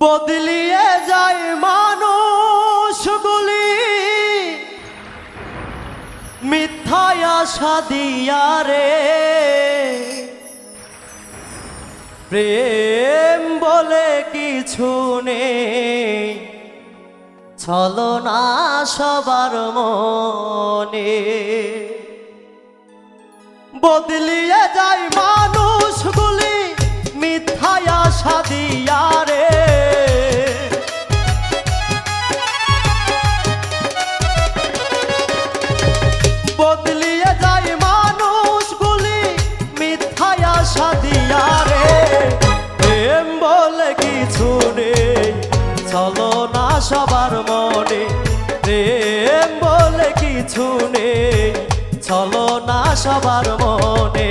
বদলিয়ে যায় মানুষগুলি মিথ্যায় আশা দিয়া রে। প্রেম বলে কিছু নেই। ছলনা সবার মনে। বদলিয়ে যায় মানুষগুলি কিছু নেই চলো না সবার মনে।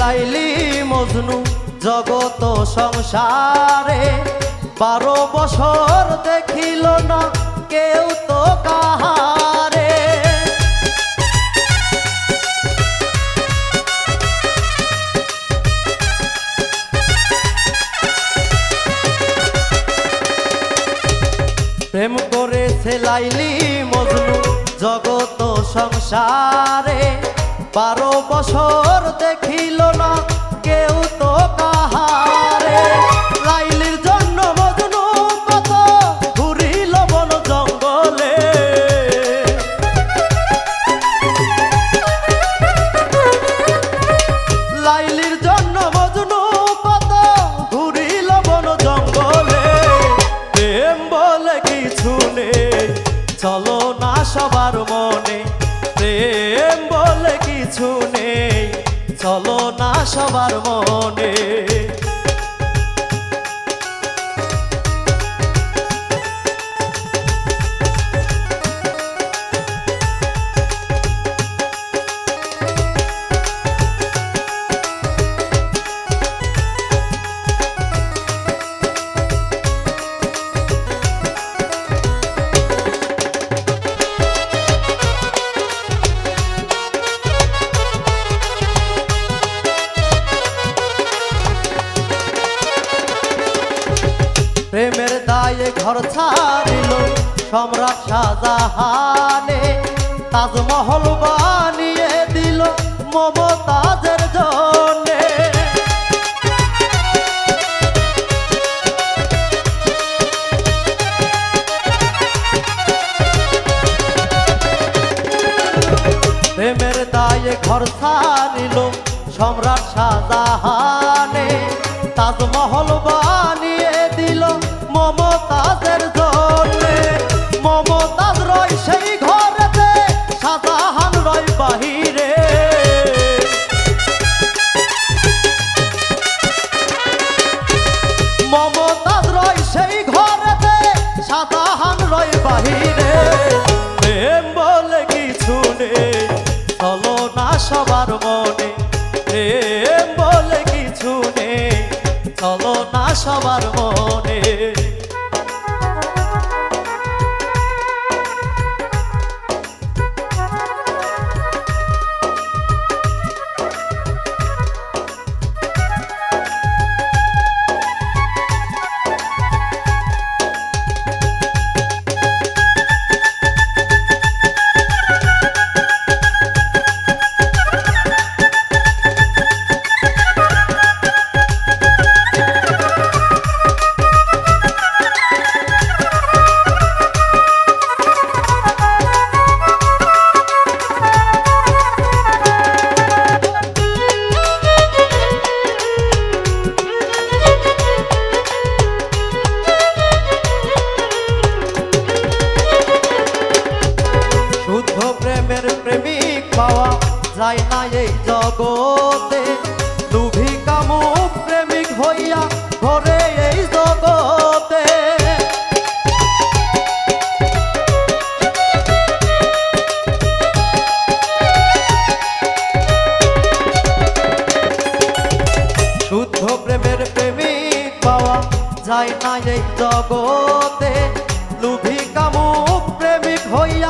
করে সেলাইলি মজনু জগত সংসারে। বারো বছর দেখিল না কেউ তো কাহারে। প্রেম করে সেলাইলি মজনু জগত সংসারে। বারো বছর দেখিল না কেউ তো কাহারে। লাইলির জন্য মজনু কত ঘুরিল বন জঙ্গলে। লাইলির জন্য মজনু কত ঘুরিল বন জঙ্গলে। প্রেম বলে কিছু নেই, চলো না সবার মনে। প্রেম কিছু নেই চলো না সবার মনে। প্রেমের দায়ে ঘর ছাড়িল সম্রাট শাহজাহানে। তাজমহল বানিয়ে দিল মমতাজের জন্যে। প্রেমের দায়ে ঘর ছাড়িল সম্রাট শাহজাহানে। তাজমহল সেই ঘরেতে শাহজাহান রয় বাহিরে। মমতাজ রয় সেই ঘরেতে শাহজাহান রয় বাহিরে। প্রেম না সবার মনে। প্রেম বলে কিছু নেই, চলো না সবার মনে। জগতে। লুভি কামুক প্রেমিক হইয়া ঘরে এই জগতে। শুদ্ধ প্রেমের প্রেমিক পাওয়া যায় না এই জগতে। লুভি কামুক প্রেমিক হইয়া